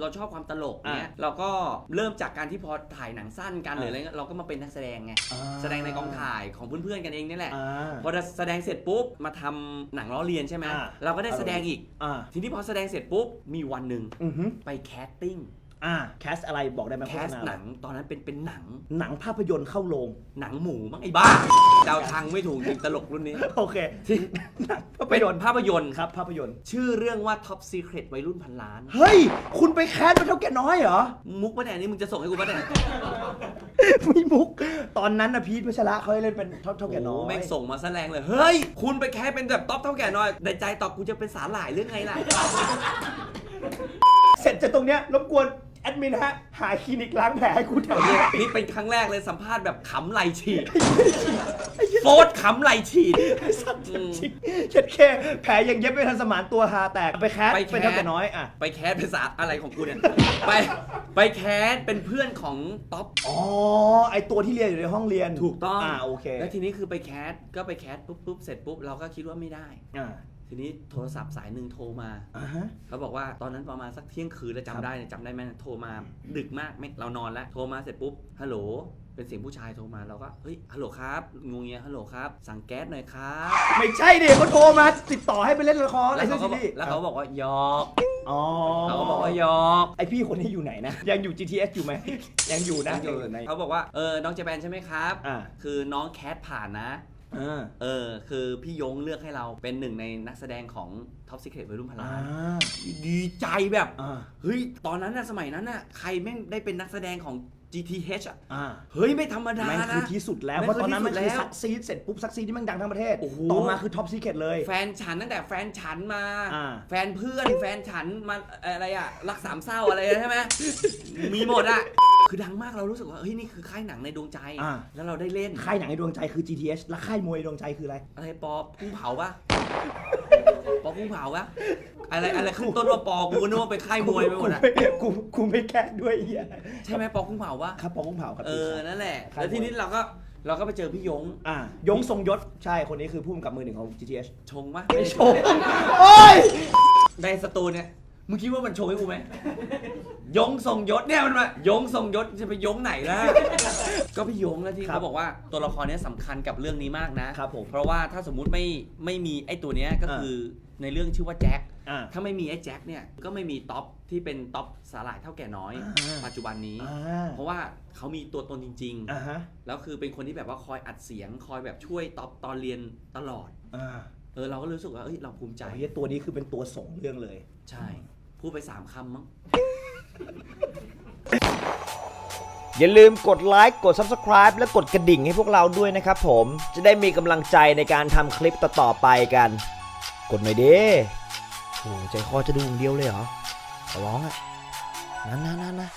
เราชอบความตลกเนี้ยอะเราก็เริ่มจากการที่พอถ่ายหนังสั้นกันอะหรืออะไรเงี้ยเราก็มาเป็นนักแสดงไงอ่าแสดงในกองถ่ายของเพื่อนๆกันเองนี่แหละอ่าพอแสดงเสร็จปุ๊บมาทำหนังล้อเลียนใช่ไหมอะเราก็ได้แสดงอีกอ่าทีนี้พอแสดงเสร็จปุ๊บมีวันหนึ่งอือฮึไปแคสติ้ง อ่าแคสอะไรบอกได้ไหมแคโฆสษณาหนังตอนนั้นเป็นเป็นหนังหนังภาพยนตร์เข้าโรงหนังหมูมั้งไอ้บ้าเดาทางไม่ถูกจริงตลกรุ่นนี้โอเคที่หนังภาพเป็นยนตร์ภาพยนตร์ครับภาพยนตร์ชื่อเรื่องว่า Top Secret วัยรุ่นพันล้าน เฮ้ย คุณไปแคสเป็นเท่าแก่น้อยเหรอ มุกปะเนี่ยนี่มึงจะส่งให้กูปะเนี่ยไม่มุก ตอนนั้นนะพีทพัชระเขาให้เล่นเป็นเท่าเท่าแก่น้อโอ้ยแม่งส่งมาแสดงเลยเฮ้ย คุณไปแค่เป็นแบบท็อปเท่าแก่น้อยในใจตอบกูจะเป็นสาหร่ายเรื่องไงล่ะ เสร็จจากตรงเนี้ยรบกวน แอดมินฮะ หาคลินิกล้างแผลให้กูแถวเนี้ยนี่เป็นครั้งแรกเลยสัมภาษณ์แบบขำไหลฉีดโฟดขำไหลฉีดสัตว์จริงเช็ดแค่แผลยังเย็บไม่ทันสมานตัวหาแตกไปแคสไปแคส เป็นเท่าแก่น้อยอะไปแคสเป็นสาอะไรของกูเนี่ย ไปไปแคสเป็นเพื่อนของท็อป อ๋อไอตัวที่เรียนอยู่ในห้องเรียนถูกต้อง อ่าโอเคแล้วทีนี้คือไปแคสก็ไปแคสปุ๊บปุ๊บเสร็จปุ๊บเราก็คิดว่าไม่ได้ อ่า ทีนี้โทรศัพท์สายหนึ่งโทรมา อ่าฮะ เขาบอกว่าตอนนั้นประมาณสักเที่ยงคืนแล้วครับจำได้เนี่ยจำได้ไหมโทรมาดึกมากไม่เรานอนแล้วโทรมาเสร็จปุ๊บฮัลโหล เป็นเสียงผู้ชายโทรมาเราก็เฮ้ยฮัลโหลครับงงเงียฮัลโหลครับ สั่งแก๊สหน่อยครับไม่ใช่ดิเขาโทรมาติดต่อให้ไปเล่นละครแล้วเขาก็ไอ้บอกซีรีส์แล้วเขาบอกว่าหยอกอ๋อเขาก็บอกว่าหยอก ไอพี่คนนี้อยู่ไหนนะ ยังอยู่ GTS อยู่ไหม ยังอยู่นะอยู่ใน เขาบอกว่าเออน้องเจแปนใช่ไหมครับ อ่า คือน้องแคสผ่านนะ อ่าเออ คือพี่ยงเลือกให้เราเป็นหนึ่งในนักแสดงของ Top Secret วัยรุ่นพันอ่าล้านดีใจแบบ อ่าเฮ้ย ตอนนั้นน่ะสมัยนั้นน่ะใครแม่งได้เป็นนักแสดงของ GTH อะ อ่าเฮ้ย ไม่ธรรมดาแม่งคือนะ ที่สุดแล้วแม่งเพราะตอนนั้นมันคือที่คือสุดแล้วซักซีดเสร็จปุ๊บซักซีดที่แมันดังทั้งประเทศ โอ้โห ต่อมาคือท็อปซีเคทเลย แฟนฉันตั้งแต่แฟนฉันมา อ่า แฟนเพื่อนแฟนฉันมาอะไรอะรักสามเศร้าอะไรใช่ไหมมีหมดอะ คือดังมากเรารู้สึกว่าเฮ้ยนี่คือค่ายหนังในดวงใจ อ่า แล้วเราได้เล่น ค่ายหนังในดวงใจคือ GTS และค่ายมวยในดวงใจคืออะไร อะไรปอพุ่งเผาปะปอพุ่งเผาปะอะไรอะไรขึ้นต้นว่าปอกูนึกว่าเป็นค่ายมวยไปหมดอะกูไม่กูกูไม่แก้ด้วยไอ้เหี้ยใช่ไหมปอพุ่งเผาปะครับปองกุ้งเผาครับเออนั่นแหละ ค่ายแล้วทีนี้เราก็เราก็ไปเจอพี่ยงอ่ายงทรงยศใช่คนนี้คือผู้กำกับมือหนึ่งของ GTS ชงปะไม่โชว์โอ้ยในสตูเนี่ย มึงคิดว่ามันโชว์ให้กูไหมยงทรงยศเนี่ยมันมายงทรงยศจะไปยงไหนล่ะ ก็พี่ยงแล้วที่ครัเขาบบอกว่าตัวละครเนี้ยสำคัญกับเรื่องนี้มากนะครับผม เพราะว่าถ้าสมมุติไม่ไม่มีไอ้ตัวเนี้ยก็คือในเรื่องชื่อว่าแจ็ค อ่า ถ้าไม่มีไอ้แจ็คเนี่ยก็ไม่มีท็อปที่เป็นท็อปสาหร่ายเท่าแก่น้อย อ่า ปัจจุบันนี้ อ่าเพราะว่าเขามีตัวตนจริง อ่าฮะๆ แล้วคือเป็นคนที่แบบว่าคอยอัดเสียง คอยแบบช่วยท็อปตอนเรียนตลอด อ่าเออเราก็รู้สึกว่าเอ้ยเราภูมิใจไอ้เหี้ยตัวนี้คือเป็นตัวส่งเรื่องเลย ใช่ พูดไปสามคำมั้ง อย่าลืมกดไลค์กด Subscribe และกดกระดิ่งให้พวกเราด้วยนะครับผม จะได้มีกำลังใจในการทำคลิปต่อๆไปกัน กดหน่อยดิโอ้ใจคอจะดูอย่างเดียวเลยเหรอขอร้องอะนั่นๆๆนะ